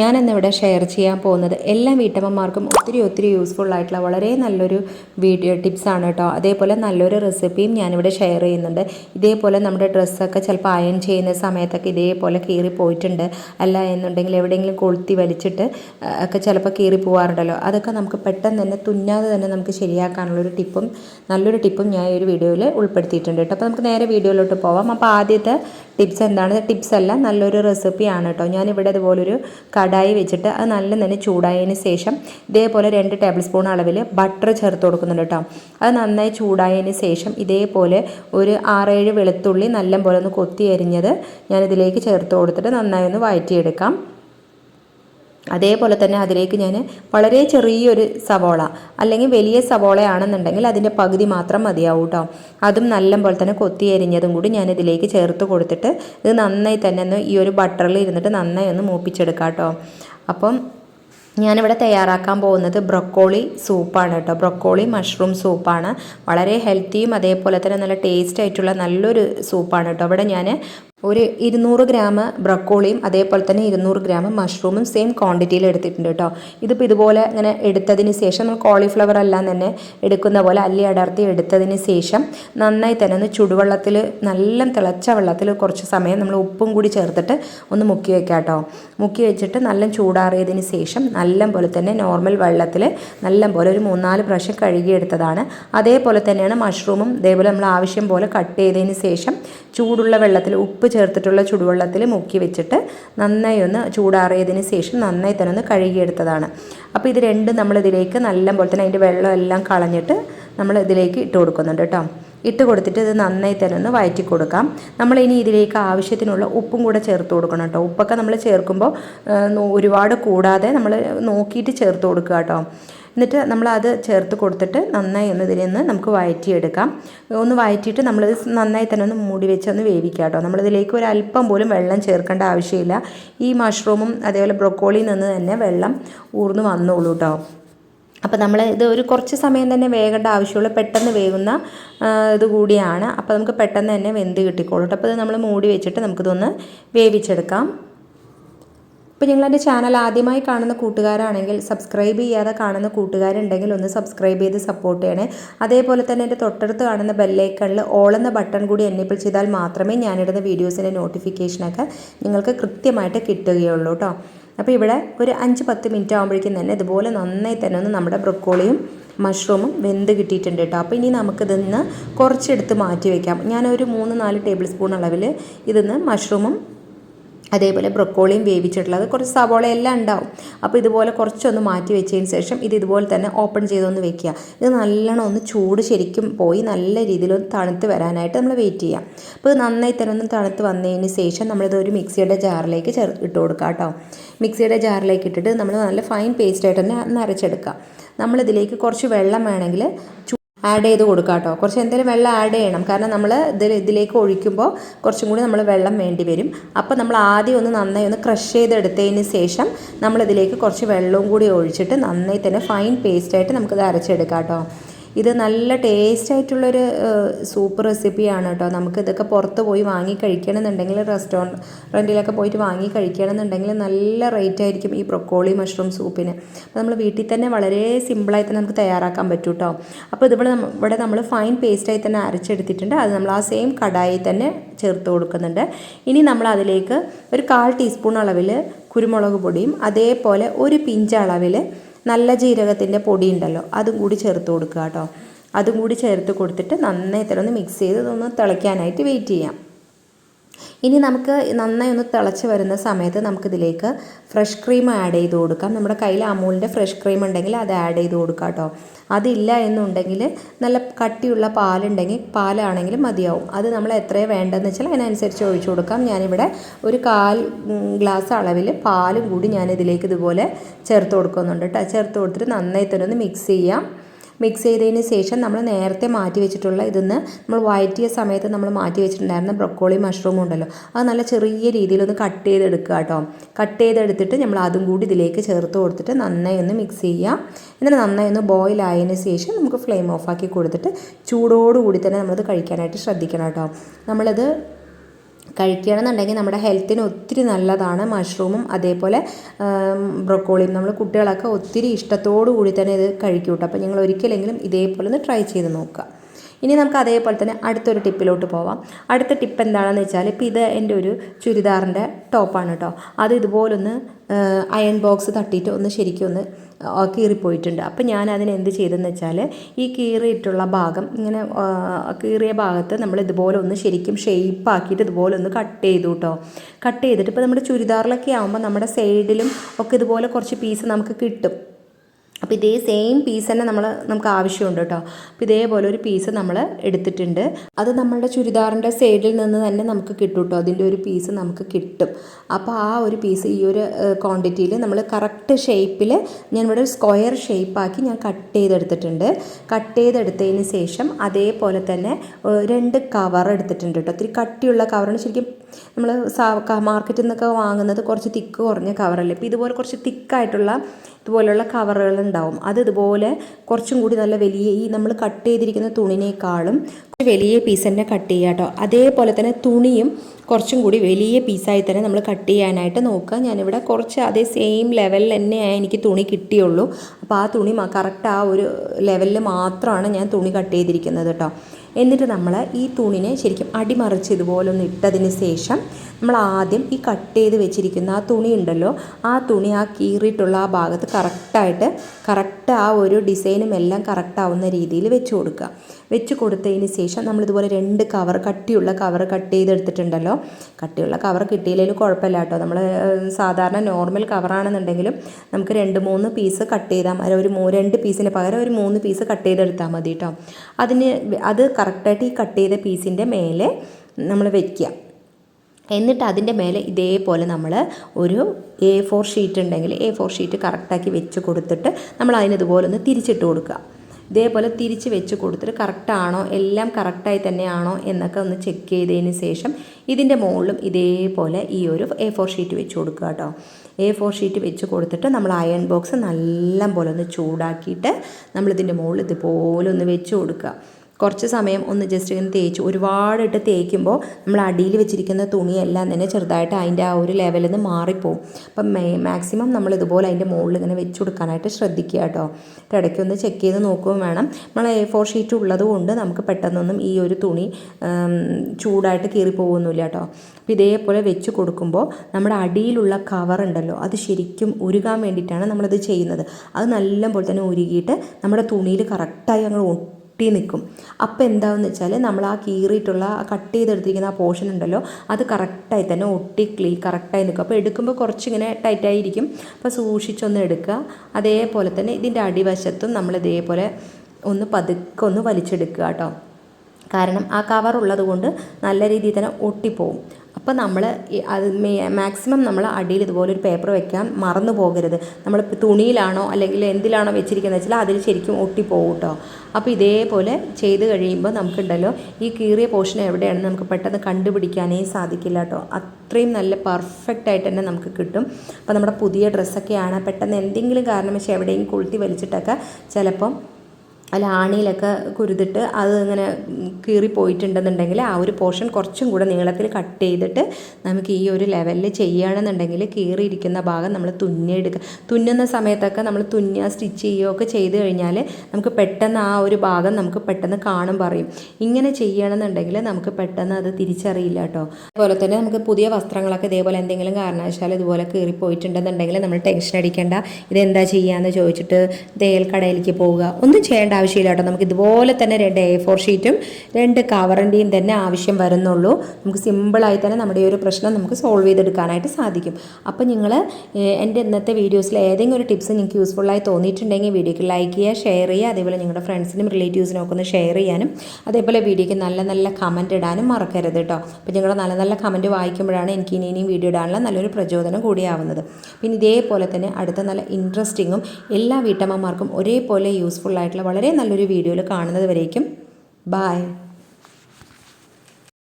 ഞാൻ ഇന്നിവിടെ ഷെയർ ചെയ്യാൻ പോകുന്നത് എല്ലാ വീട്ടമ്മമാർക്കും ഒത്തിരി ഒത്തിരി യൂസ്ഫുൾ ആയിട്ടുള്ള വളരെ നല്ലൊരു വീഡിയോ ടിപ്സാണ് കേട്ടോ. അതേപോലെ നല്ലൊരു റെസിപ്പിയും ഞാനിവിടെ ഷെയർ ചെയ്യുന്നുണ്ട്. ഇതേപോലെ നമ്മുടെ ഡ്രസ്സൊക്കെ ചിലപ്പോൾ അയൺ ചെയ്യുന്ന സമയത്തൊക്കെ ഇതേപോലെ കീറി പോയിട്ടുണ്ട്. അല്ല എന്നുണ്ടെങ്കിൽ എവിടെയെങ്കിലും കൊളുത്തി വലിച്ചിട്ട് ഒക്കെ ചിലപ്പോൾ കീറി പോകാറുണ്ടല്ലോ അതൊക്കെ നമുക്ക് പെട്ടെന്ന് തന്നെ തുന്നാതെ തന്നെ നമുക്ക് ശരിയാക്കാനുള്ളൊരു ടിപ്പും നല്ലൊരു ടിപ്പും ഞാൻ ഈ ഒരു വീഡിയോയിൽ ഉൾപ്പെടുത്തിയിട്ടുണ്ട് കേട്ടോ. അപ്പോൾ നമുക്ക് നേരെ വീഡിയോയിലോട്ട് പോവാം. അപ്പോൾ ആദ്യത്തെ ടിപ്സ് എന്താണ്? ടിപ്സ് അല്ല നല്ലൊരു റെസിപ്പിയാണ് കേട്ടോ ഞാനിവിടെ ഇതുപോലൊരു കടായി വെച്ചിട്ട് അത് നല്ല തന്നെ ചൂടായതിന് ശേഷം ഇതേപോലെ രണ്ട് ടേബിൾ സ്പൂൺ അളവിൽ ബട്ടർ ചേർത്ത് കൊടുക്കുന്നുണ്ട് കേട്ടോ അത് നന്നായി ചൂടായതിന് ശേഷം ഇതേപോലെ ഒരു ആറേഴ് വെളുത്തുള്ളി നല്ല പോലെ ഒന്ന് കൊത്തി അരിഞ്ഞത് ഞാനിതിലേക്ക് ചേർത്ത് കൊടുത്തിട്ട് നന്നായി ഒന്ന് വഴറ്റിയെടുക്കാം അതേപോലെ തന്നെ അതിലേക്ക് ഞാൻ വളരെ ചെറിയൊരു സവോള അല്ലെങ്കിൽ വലിയ സവോളയാണെന്നുണ്ടെങ്കിൽ അതിന്റെ പകുതി മാത്രം മതിയാവും കേട്ടോ അതും നല്ല പോലെ തന്നെ കൊത്തി അരിഞ്ഞതും കൂടി ഞാൻ ഇതിലേക്ക് ചേർത്ത് കൊടുത്തിട്ട് ഇത് നന്നായി തന്നെ ഒന്ന് ഈ ഒരു ബട്ടറിൽ ഇരുന്നിട്ട് നന്നായി ഒന്ന് മൂപ്പിച്ചെടുക്കാം കേട്ടോ അപ്പം ഞാനിവിടെ തയ്യാറാക്കാൻ പോകുന്നത് ബ്രൊക്കോളി സൂപ്പാണ് കേട്ടോ ബ്രൊക്കോളി മഷ്റൂം സൂപ്പാണ്. വളരെ ഹെൽത്തിയും അതേപോലെ തന്നെ നല്ല ടേസ്റ്റ് ആയിട്ടുള്ള നല്ലൊരു സൂപ്പാണ് കേട്ടോ ഇവിടെ ഞാൻ ഒരു ഇരുന്നൂറ് ഗ്രാം ബ്രക്കോളിയും അതേപോലെ തന്നെ ഇരുന്നൂറ് ഗ്രാം മഷ്റൂമും സെയിം ക്വാണ്ടിറ്റിയിൽ എടുത്തിട്ടുണ്ട് കേട്ടോ. ഇതിപ്പോൾ ഇതുപോലെ ഇങ്ങനെ എടുത്തതിന് ശേഷം നമ്മൾ കോളിഫ്ലവർ എല്ലാം തന്നെ എടുക്കുന്ന പോലെ അല്ലി അടർത്തി എടുത്തതിന് ശേഷം നന്നായി തന്നെ ഒന്ന് ചുടുവെള്ളത്തിൽ നല്ല തിളച്ച വെള്ളത്തിൽ കുറച്ച് സമയം നമ്മൾ ഉപ്പും കൂടി ചേർത്തിട്ട് ഒന്ന് മുക്കി വെക്കാം കേട്ടോ. മുക്കി വെച്ചിട്ട് നല്ല ചൂടാറിയതിന് ശേഷം നല്ല പോലെ തന്നെ നോർമൽ വെള്ളത്തിൽ നല്ല പോലെ ഒരു മൂന്നാൽ പ്രാവശ്യം കഴുകിയെടുത്തതാണ്. അതേപോലെ തന്നെയാണ് മഷ്റൂമും ഇതേപോലെ നമ്മൾ ആവശ്യം പോലെ കട്ട് ചെയ്തതിന് ശേഷം ചൂടുള്ള വെള്ളത്തിൽ ഉപ്പ് ചേർത്തിട്ടുള്ള ചുടുവെള്ളത്തിൽ മുക്കി വെച്ചിട്ട് നന്നായി ഒന്ന് ചൂടാറിയതിന് ശേഷം നന്നായി തന്നെ ഒന്ന് കഴുകിയെടുത്തതാണ്. അപ്പോൾ ഇത് രണ്ടും നമ്മളിതിലേക്ക് നല്ല പോലെ തന്നെ അതിന്റെ വെള്ളം എല്ലാം കളഞ്ഞിട്ട് നമ്മൾ ഇതിലേക്ക് ഇട്ട് കൊടുക്കുന്നുണ്ട് കേട്ടോ. ഇട്ട് കൊടുത്തിട്ട് ഇത് നന്നായി തന്നെ ഒന്ന് വയറ്റി കൊടുക്കാം. നമ്മൾ ഇനി ഇതിലേക്ക് ആവശ്യത്തിനുള്ള ഉപ്പും കൂടെ ചേർത്ത് കൊടുക്കണം കേട്ടോ. ഉപ്പൊക്കെ നമ്മൾ ചേർക്കുമ്പോൾ ഒരുപാട് കൂടാതെ നമ്മൾ നോക്കിയിട്ട് ചേർത്ത് കൊടുക്കുക കേട്ടോ. എന്നിട്ട് നമ്മളത് ചേർത്ത് കൊടുത്തിട്ട് നന്നായി ഒന്ന് ഇതിൽ നിന്ന് നമുക്ക് വഴറ്റിയെടുക്കാം. ഒന്ന് വഴറ്റിയിട്ട് നമ്മൾ നന്നായി തന്നെ ഒന്ന് മൂടി വെച്ച് ഒന്ന് വേവിക്കാം കേട്ടോ. നമ്മളിതിലേക്ക് ഒരു അല്പം പോലും വെള്ളം ചേർക്കേണ്ട ആവശ്യമില്ല. ഈ മഷ്റൂമും അതേപോലെ ബ്രൊക്കോളിയിൽ നിന്ന് തന്നെ വെള്ളം ഊർന്ന് വന്നോളൂ കേട്ടോ. അപ്പോൾ നമ്മൾ ഇത് ഒരു കുറച്ച് സമയം തന്നെ വേകേണ്ട ആവശ്യമുള്ള പെട്ടെന്ന് വേകുന്ന ഇത് കൂടിയാണ്. അപ്പോൾ നമുക്ക് പെട്ടെന്ന് തന്നെ വെന്ത് കിട്ടിക്കോളൂ കേട്ടോ. അപ്പോൾ ഇത് നമ്മൾ മൂടി വെച്ചിട്ട് നമുക്കിതൊന്ന് വേവിച്ചെടുക്കാം. ഇപ്പോൾ നിങ്ങളെന്റെ ചാനൽ ആദ്യമായി കാണുന്ന കൂട്ടുകാരാണെങ്കിൽ സബ്സ്ക്രൈബ് ചെയ്യാതെ കാണുന്ന കൂട്ടുകാരുണ്ടെങ്കിൽ ഒന്ന് സബ്സ്ക്രൈബ് ചെയ്ത് സപ്പോർട്ട് ചെയ്യണേ. അതേപോലെ തന്നെ എന്റെ തൊട്ടടുത്ത് കാണുന്ന ബെല്ലൈക്കണിൽ ഓൾ എന്ന ബട്ടൺ കൂടി എനേബിൾ ചെയ്താൽ മാത്രമേ ഞാനിടുന്ന വീഡിയോസിന്റെ നോട്ടിഫിക്കേഷനൊക്കെ നിങ്ങൾക്ക് കൃത്യമായിട്ട് കിട്ടുകയുള്ളൂ കേട്ടോ അപ്പോൾ ഇവിടെ ഒരു അഞ്ച് പത്ത് മിനിറ്റ് ആകുമ്പോഴേക്കും തന്നെ ഇതുപോലെ നന്നായി തന്നെ ഒന്ന് നമ്മുടെ ബ്രൊക്കോളിയും മഷ്റൂമും വെന്ത് കിട്ടിയിട്ടുണ്ട് കേട്ടോ അപ്പോൾ ഇനി നമുക്കിതിന്ന് കുറച്ചെടുത്ത് മാറ്റി വയ്ക്കാം ഞാനൊരു മൂന്ന് നാല് ടേബിൾ സ്പൂൺ അളവിൽ ഇതിന്ന് മഷ്റൂമും അതേപോലെ ബ്രൊക്കോളിയും വേവിച്ചിട്ടുള്ളത് കുറച്ച് സവോള എല്ലാം ഉണ്ടാവും. അപ്പോൾ ഇതുപോലെ കുറച്ചൊന്ന് മാറ്റി വെച്ചതിന് ശേഷം ഇത് ഇതുപോലെ തന്നെ ഓപ്പൺ ചെയ്തൊന്ന് വെക്കുക. ഇത് നല്ലോണം ഒന്ന് ചൂട് ശരിക്കും പോയി നല്ല രീതിയിൽ ഒന്ന് തണുത്ത് വരാനായിട്ട് നമ്മൾ വെയിറ്റ് ചെയ്യാം അപ്പോൾ നന്നായി തന്നെ ഒന്ന് തണുത്ത് വന്നതിന് ശേഷം നമ്മളിത് ഒരു മിക്സിയുടെ ജാറിലേക്ക് ചേർ ഇട്ട് കൊടുക്കുക കേട്ടോ. മിക്സിയുടെ ജാറിലേക്ക് ഇട്ടിട്ട് നമ്മൾ നല്ല ഫൈൻ പേസ്റ്റായിട്ട് തന്നെ അരച്ചെടുക്കുക. നമ്മളിതിലേക്ക് കുറച്ച് വെള്ളം വേണമെങ്കിൽ ആഡ് ചെയ്ത് കൊടുക്കുക കേട്ടോ കുറച്ച് എന്തെങ്കിലും വെള്ളം ആഡ് ചെയ്യണം. കാരണം നമ്മൾ ഇതിൽ ഇതിലേക്ക് ഒഴിക്കുമ്പോൾ കുറച്ചും കൂടി നമ്മൾ വെള്ളം വേണ്ടി വരും. അപ്പോൾ നമ്മൾ ആദ്യം ഒന്ന് നന്നായി ഒന്ന് ക്രഷ് ചെയ്തെടുത്തതിന് ശേഷം നമ്മളിതിലേക്ക് കുറച്ച് വെള്ളവും കൂടി ഒഴിച്ചിട്ട് നന്നായി തന്നെ ഫൈൻ പേസ്റ്റായിട്ട് നമുക്കിത് അരച്ചെടുക്കാം കേട്ടോ ഇത് നല്ല ടേസ്റ്റ് ആയിട്ടുള്ളൊരു സൂപ്പ് റെസിപ്പിയാണ് കേട്ടോ. നമുക്ക് ഇതൊക്കെ പുറത്ത് പോയി വാങ്ങി കഴിക്കണമെന്നുണ്ടെങ്കിൽ റെസ്റ്റോറന്റിലൊക്കെ പോയിട്ട് വാങ്ങി കഴിക്കണമെന്നുണ്ടെങ്കിൽ നല്ല റേറ്റ് ആയിരിക്കും ഈ ബ്രൊക്കോളി മഷ്റൂം സൂപ്പിന് അപ്പോൾ നമ്മൾ വീട്ടിൽ തന്നെ വളരെ സിമ്പിളായി തന്നെ നമുക്ക് തയ്യാറാക്കാൻ പറ്റും കേട്ടോ അപ്പോൾ ഇതിവിടെ ഇവിടെ നമ്മൾ ഫൈൻ പേസ്റ്റായി തന്നെ അരച്ചെടുത്തിട്ടുണ്ട്. അത് നമ്മൾ ആ സെയിം കടായി തന്നെ ചേർത്ത് കൊടുക്കുന്നുണ്ട്. ഇനി നമ്മൾ അതിലേക്ക് ഒരു കാൽ ടീസ്പൂൺ അളവിൽ കുരുമുളക് പൊടിയും അതേപോലെ ഒരു പിഞ്ച് അളവിൽ നല്ല ജീരകത്തിന്റെ പൊടി ഉണ്ടല്ലോ അതും കൂടി ചേർത്ത് കൊടുക്കുക കേട്ടോ. അതും കൂടി ചേർത്ത് കൊടുത്തിട്ട് നന്നായി തന്നെ ഒന്ന് മിക്സ് ചെയ്ത് ഇതൊന്ന് തിളയ്ക്കാനായിട്ട് വെയിറ്റ് ചെയ്യാം. ഇനി നമുക്ക് നന്നായി ഒന്ന് തിളച്ച് വരുന്ന സമയത്ത് നമുക്കിതിലേക്ക് ഫ്രഷ് ക്രീം ആഡ് ചെയ്ത് കൊടുക്കാം. നമ്മുടെ കയ്യിൽ അമൂലിന്റെ ഫ്രഷ് ക്രീം ഉണ്ടെങ്കിൽ അത് ആഡ് ചെയ്ത് കൊടുക്കാം കേട്ടോ. അതില്ല എന്നുണ്ടെങ്കിൽ നല്ല കട്ടിയുള്ള പാലുണ്ടെങ്കിൽ പാലാണെങ്കിലും മതിയാവും. അത് നമ്മൾ എത്രയാണ് വേണ്ടതെന്ന് വെച്ചാൽ അതിനനുസരിച്ച് ഒഴിച്ചു കൊടുക്കാം. ഞാനിവിടെ ഒരു കാൽ ഗ്ലാസ് അളവിൽ പാലും കൂടി ഞാനിതിലേക്ക് ഇതുപോലെ ചേർത്ത് കൊടുക്കുന്നുണ്ട് കേട്ടോ. ചേർത്ത് കൊടുത്തിട്ട് നന്നായി തന്നെ ഒന്ന് മിക്സ് ചെയ്യാം. മിക്സ് ചെയ്തതിന് ശേഷം നമ്മൾ നേരത്തെ മാറ്റി വെച്ചിട്ടുള്ള ഇതിന്ന് നമ്മൾ വഴറ്റിയ സമയത്ത് നമ്മൾ മാറ്റി വെച്ചിട്ടുണ്ടായിരുന്ന ബ്രൊക്കോളി മഷ്റൂം ഉണ്ടല്ലോ. അത് നല്ല ചെറിയ രീതിയിലൊന്ന് കട്ട് ചെയ്തെടുക്കുക കേട്ടോ. കട്ട് ചെയ്തെടുത്തിട്ട് നമ്മൾ അതും കൂടി ഇതിലേക്ക് ചേർത്ത് കൊടുത്തിട്ട് നന്നായി ഒന്ന് മിക്സ് ചെയ്യാം. എന്നിട്ട് നന്നായി ഒന്ന് ബോയിൽ ആയതിന് ശേഷം നമുക്ക് ഫ്ലെയിം ഓഫാക്കി കൊടുത്തിട്ട് ചൂടോടുകൂടി തന്നെ നമ്മളത് കഴിക്കാനായിട്ട് ശ്രദ്ധിക്കണം കേട്ടോ. നമ്മളത് കഴിക്കുകയാണെന്നുണ്ടെങ്കിൽ നമ്മുടെ ഹെൽത്തിന് ഒത്തിരി നല്ലതാണ് മഷ്റൂമും അതേപോലെ ബ്രൊക്കോളിയും. നമ്മൾ കുട്ടികളൊക്കെ ഒത്തിരി ഇഷ്ടത്തോടു കൂടി തന്നെ ഇത് കഴിക്കും കേട്ടോ അപ്പോൾ നിങ്ങൾ ഒരിക്കലെങ്കിലും ഇതേപോലെ ഒന്ന് ട്രൈ ചെയ്ത് നോക്കുക. ഇനി നമുക്ക് അതേപോലെ തന്നെ അടുത്തൊരു ടിപ്പിലോട്ട് പോവാം. അടുത്ത ടിപ്പ് എന്താണെന്ന് വെച്ചാൽ ഇപ്പോൾ ഇത് എന്റെ ഒരു ചുരിദാറിന്റെ ടോപ്പാണ് കേട്ടോ. അത് ഇതുപോലൊന്ന് അയൺ ബോക്സ് തട്ടിയിട്ട് ഒന്ന് ശരിക്കും ഒന്ന് കീറിപ്പോയിട്ടുണ്ട്. അപ്പോൾ ഞാൻ അതിന് എന്ത് ചെയ്തെന്ന് വെച്ചാൽ ഈ കീറിയിട്ടുള്ള ഭാഗം ഇങ്ങനെ കീറിയ ഭാഗത്ത് നമ്മൾ ഇതുപോലെ ഒന്ന് ശരിക്കും ഷെയ്പ്പാക്കിയിട്ട് ഇതുപോലെ ഒന്ന് കട്ട് ചെയ്തു കേട്ടോ. കട്ട് ചെയ്തിട്ട് ഇപ്പോൾ നമ്മുടെ ചുരിദാറിലൊക്കെ ആകുമ്പോൾ നമ്മുടെ സൈഡിലും ഒക്കെ ഇതുപോലെ കുറച്ച് പീസ് നമുക്ക് കിട്ടും. അപ്പോൾ ഇതേ സെയിം പീസ് തന്നെ നമ്മൾ നമുക്ക് ആവശ്യമുണ്ട് കേട്ടോ. അപ്പോൾ ഇതേപോലെ ഒരു പീസ് നമ്മൾ എടുത്തിട്ടുണ്ട്. അത് നമ്മളുടെ ചുരിദാറിന്റെ സൈഡിൽ നിന്ന് തന്നെ നമുക്ക് കിട്ടും കേട്ടോ. അതിന്റെ ഒരു പീസ് നമുക്ക് കിട്ടും. അപ്പോൾ ആ ഒരു പീസ് ഈ ഒരു ക്വാണ്ടിറ്റിയിൽ നമ്മൾ കറക്റ്റ് ഷേപ്പിൽ ഞാൻ ഇവിടെ ഒരു സ്ക്വയർ ഷേപ്പാക്കി ഞാൻ കട്ട് ചെയ്തെടുത്തിട്ടുണ്ട്. കട്ട് ചെയ്തെടുത്തതിന് ശേഷം അതേപോലെ തന്നെ രണ്ട് കവർ എടുത്തിട്ടുണ്ട് കേട്ടോ. ഒത്തിരി കട്ടിയുള്ള കവറാണ് ശരിക്കും നമ്മൾ മാർക്കറ്റിൽ നിന്നൊക്കെ വാങ്ങുന്നത് കുറച്ച് തിക്ക് കുറഞ്ഞ കവറല്ലേ ഇപ്പോൾ ഇതുപോലെ കുറച്ച് തിക്കായിട്ടുള്ള ഇതുപോലെയുള്ള കവറുകൾ ഉണ്ടാവും. അത് ഇതുപോലെ കുറച്ചും കൂടി നല്ല വലിയ ഈ നമ്മൾ കട്ട് ചെയ്തിരിക്കുന്ന തുണിനേക്കാളും വലിയ പീസ് തന്നെ കട്ട് ചെയ്യുക കേട്ടോ. അതേപോലെ തന്നെ തുണിയും കുറച്ചും കൂടി വലിയ പീസായി തന്നെ നമ്മൾ കട്ട് ചെയ്യാനായിട്ട് നോക്കുക. ഞാനിവിടെ കുറച്ച് അതേ സെയിം ലെവലിൽ തന്നെയാണ് എനിക്ക് തുണി കിട്ടിയുള്ളൂ. അപ്പോൾ ആ തുണി കറക്റ്റ് ആ ഒരു ലെവലിൽ മാത്രമാണ് ഞാൻ തുണി കട്ട് ചെയ്തിരിക്കുന്നത് കേട്ടോ. എന്നിട്ട് നമ്മൾ ഈ തുണിനെ ശരിക്കും അടിമറിച്ച് ഇതുപോലെ ഒന്ന് ഇട്ടതിന് ശേഷം നമ്മൾ ആദ്യം ഈ കട്ട് ചെയ്ത് വെച്ചിരിക്കുന്ന ആ തുണി ഉണ്ടല്ലോ ആ തുണി ആ കീറിയിട്ടുള്ള ആ ഭാഗത്ത് കറക്റ്റായിട്ട് കറക്റ്റ് ആ ഒരു ഡിസൈനും എല്ലാം കറക്റ്റ് ആവുന്ന രീതിയിൽ വെച്ച് കൊടുക്കുക. വെച്ച് കൊടുത്തതിന് ശേഷം നമ്മളിതുപോലെ രണ്ട് കവർ കട്ടിയുള്ള കവർ കട്ട് ചെയ്തെടുത്തിട്ടുണ്ടല്ലോ. കട്ടിയുള്ള കവർ കിട്ടിയില്ലെങ്കിലും കുഴപ്പമില്ല കേട്ടോ. നമ്മൾ സാധാരണ നോർമൽ കവറാണെന്നുണ്ടെങ്കിലും നമുക്ക് രണ്ട് മൂന്ന് പീസ് കട്ട് ചെയ്താൽ ഒരു രണ്ട് പീസിന് പകരം ഒരു മൂന്ന് പീസ് കട്ട് ചെയ്തെടുത്താൽ മതി കേട്ടോ. അതിന് അത് കറക്റ്റായിട്ട് ഈ കട്ട് ചെയ്ത പീസിന്റെ മേലെ നമ്മൾ വെക്കുക. എന്നിട്ട് അതിന്റെ മേലെ ഇതേപോലെ നമ്മൾ ഒരു എ ഫോർ ഷീറ്റ് ഉണ്ടെങ്കിൽ എ ഫോർ ഷീറ്റ് കറക്റ്റാക്കി വെച്ച് കൊടുത്തിട്ട് നമ്മൾ അതിന് ഇതുപോലെ ഒന്ന് തിരിച്ചിട്ട് കൊടുക്കുക. ഇതേപോലെ തിരിച്ച് വെച്ച് കൊടുത്തിട്ട് കറക്റ്റാണോ? എല്ലാം കറക്റ്റായി തന്നെയാണോ? എന്നൊക്കെ ഒന്ന് ചെക്ക് ചെയ്തതിന് ശേഷം ഇതിന്റെ മുകളിലും ഇതേപോലെ ഈ ഒരു എ ഫോർ ഷീറ്റ് വെച്ച് കൊടുക്കുക കേട്ടോ. എ ഫോർ ഷീറ്റ് വെച്ച് കൊടുത്തിട്ട് നമ്മൾ അയൺ ബോക്സ് നല്ല പോലെ ഒന്ന് ചൂടാക്കിയിട്ട് നമ്മളിതിന്റെ മുകളിൽ ഇതുപോലെ ഒന്ന് വെച്ച് കൊടുക്കുക. കുറച്ച് സമയം ഒന്ന് ജസ്റ്റ് ഇങ്ങനെ തേച്ച് ഒരുപാടിട്ട് തേക്കുമ്പോൾ നമ്മൾ അടിയിൽ വെച്ചിരിക്കുന്ന തുണിയെല്ലാം തന്നെ ചെറുതായിട്ട് അതിന്റെ ആ ഒരു ലെവലിൽ നിന്ന് മാറിപ്പോവും. അപ്പം മാക്സിമം നമ്മൾ ഇതുപോലെ അതിന്റെ മുകളിൽ ഇങ്ങനെ വെച്ച് കൊടുക്കാനായിട്ട് ശ്രദ്ധിക്കുക കേട്ടോ. ഇടയ്ക്ക് ഇടയ്ക്കൊന്ന് ചെക്ക് ചെയ്ത് നോക്കുകയും വേണം. നമ്മൾ എ ഫോർ ഷീറ്റ് ഉള്ളത് കൊണ്ട് നമുക്ക് പെട്ടെന്നൊന്നും ഈ ഒരു തുണി ചൂടായിട്ട് കീറിപ്പോകുന്നില്ല കേട്ടോ. അപ്പോൾ ഇതേപോലെ വെച്ച് കൊടുക്കുമ്പോൾ നമ്മുടെ അടിയിലുള്ള കവർ ഉണ്ടല്ലോ അത് ശരിക്കും ഉരുകാൻ വേണ്ടിയിട്ടാണ് നമ്മളത് ചെയ്യുന്നത്. അത് നല്ലപോലെ തന്നെ ഉരുകിയിട്ട് നമ്മുടെ തുണിയിൽ കറക്റ്റായി അങ്ങ് ഒട്ടി നിൽക്കും. അപ്പോൾ എന്താണെന്ന് വെച്ചാൽ നമ്മൾ ആ കീറിയിട്ടുള്ള കട്ട് ചെയ്തെടുത്തിരിക്കുന്ന ആ പോർഷൻ ഉണ്ടല്ലോ അത് കറക്റ്റായി തന്നെ ഒട്ടി ക്ലീ കറക്റ്റായി നിൽക്കും. അപ്പോൾ എടുക്കുമ്പോൾ കുറച്ചിങ്ങനെ ടൈറ്റായിരിക്കും അപ്പോൾ സൂക്ഷിച്ചൊന്ന് എടുക്കുക. അതേപോലെ തന്നെ ഇതിന്റെ അടിവശത്തും നമ്മൾ ഇതേപോലെ ഒന്ന് പതുക്കെ ഒന്ന് വലിച്ചെടുക്കുക കേട്ടോ. കാരണം ആ കവർ ഉള്ളത് കൊണ്ട് നല്ല രീതിയിൽ തന്നെ ഒട്ടിപ്പോവും. അപ്പോൾ നമ്മൾ അത് മാക്സിമം നമ്മൾ അടിയിൽ ഇതുപോലെ ഒരു പേപ്പർ വെക്കാൻ മറന്നു പോകരുത്. നമ്മൾ തുണിയിലാണോ അല്ലെങ്കിൽ എന്തിലാണോ വെച്ചിരിക്കുന്നത് വെച്ചാൽ അതിൽ ശരിക്കും ഒട്ടിപ്പോകും കേട്ടോ അപ്പോൾ ഇതേപോലെ ചെയ്ത് കഴിയുമ്പോൾ നമുക്കുണ്ടല്ലോ ഈ കീറിയ പോർഷൻ എവിടെയാണെന്ന് നമുക്ക് പെട്ടെന്ന് കണ്ടുപിടിക്കാനേ സാധിക്കില്ല കേട്ടോ അത്രയും നല്ല പെർഫെക്റ്റ് ആയിട്ട് തന്നെ നമുക്ക് കിട്ടും. അപ്പോൾ നമ്മുടെ പുതിയ ഡ്രസ്സൊക്കെയാണ് പെട്ടെന്ന് എന്തെങ്കിലും കാരണം വെച്ചാൽ എവിടെയും കൊളുത്തി വലിച്ചിട്ടൊക്കെ ചിലപ്പം അല്ല ആണിയിലൊക്കെ കുരുതിട്ട് അത് ഇങ്ങനെ കീറി പോയിട്ടുണ്ടെന്നുണ്ടെങ്കിൽ ആ ഒരു പോർഷൻ കുറച്ചും കൂടെ നീളത്തിൽ കട്ട് ചെയ്തിട്ട് നമുക്ക് ഈ ഒരു ലെവലിൽ ചെയ്യുകയാണെന്നുണ്ടെങ്കിൽ കീറിയിരിക്കുന്ന ഭാഗം നമ്മൾ തുന്നിയെടുക്കുക തുന്നുന്ന സമയത്തൊക്കെ നമ്മൾ തുന്നുക സ്റ്റിച്ച് ചെയ്യുകയൊക്കെ ചെയ്ത് കഴിഞ്ഞാൽ നമുക്ക് പെട്ടെന്ന് ആ ഒരു ഭാഗം നമുക്ക് പെട്ടെന്ന് കാണും പറയും. ഇങ്ങനെ ചെയ്യണമെന്നുണ്ടെങ്കിൽ നമുക്ക് പെട്ടെന്ന് അത് തിരിച്ചറിയില്ല കേട്ടോ. അതുപോലെ തന്നെ നമുക്ക് പുതിയ വസ്ത്രങ്ങളൊക്കെ ഇതേപോലെ എന്തെങ്കിലും കാരണവശാൽ ഇതുപോലെ കീറിപ്പോയിട്ടുണ്ടെന്നുണ്ടെങ്കിൽ നമ്മൾ ടെൻഷൻ അടിക്കേണ്ട. ഇതെന്താ ചെയ്യുക എന്ന് ചോദിച്ചിട്ട് തേൽ കടയിലേക്ക് പോവുക. ഒന്നും ചെയ്യേണ്ട ആവശ്യമില്ല കേട്ടോ നമുക്ക് ഇതുപോലെ തന്നെ രണ്ട് എ ഫോർ ഷീറ്റും രണ്ട് കവറിന്റെയും തന്നെ ആവശ്യം വരുന്നുള്ളൂ. നമുക്ക് സിമ്പിളായി തന്നെ നമ്മുടെ ഈ ഒരു പ്രശ്നം നമുക്ക് സോൾവ് ചെയ്തെടുക്കാനായിട്ട് സാധിക്കും. അപ്പോൾ നിങ്ങൾ എന്റെ ഇന്നത്തെ വീഡിയോസിൽ ഏതെങ്കിലും ഒരു ടിപ്സ് നിങ്ങൾക്ക് യൂസ്ഫുള്ളായി തോന്നിയിട്ടുണ്ടെങ്കിൽ വീഡിയോക്ക് ലൈക്ക് ചെയ്യുക ഷെയർ ചെയ്യുക അതേപോലെ നിങ്ങളുടെ ഫ്രണ്ട്സിനും റിലേറ്റീവ്സിനും ഒക്കെ ഒന്ന് ഷെയർ ചെയ്യാനും അതേപോലെ വീഡിയോക്ക് നല്ല നല്ല കമന്റ് ഇടാനും മറക്കരുത് കേട്ടോ അപ്പോൾ നിങ്ങളുടെ നല്ല നല്ല കമന്റ് വായിക്കുമ്പോഴാണ് എനിക്ക് ഇനി ഇനിയും വീഡിയോ ഇടാനുള്ള നല്ലൊരു പ്രചോദനം കൂടിയാവുന്നത്. പിന്നെ ഇതേപോലെ തന്നെ അടുത്ത നല്ല ഇൻട്രസ്റ്റിങ്ങും എല്ലാ വീട്ടമ്മമാർക്കും ഒരേപോലെ യൂസ്ഫുൾ ആയിട്ടുള്ള വളരെ നല്ലൊരു വീഡിയോയിൽ കാണുന്നത് വരേക്കും. ബായ്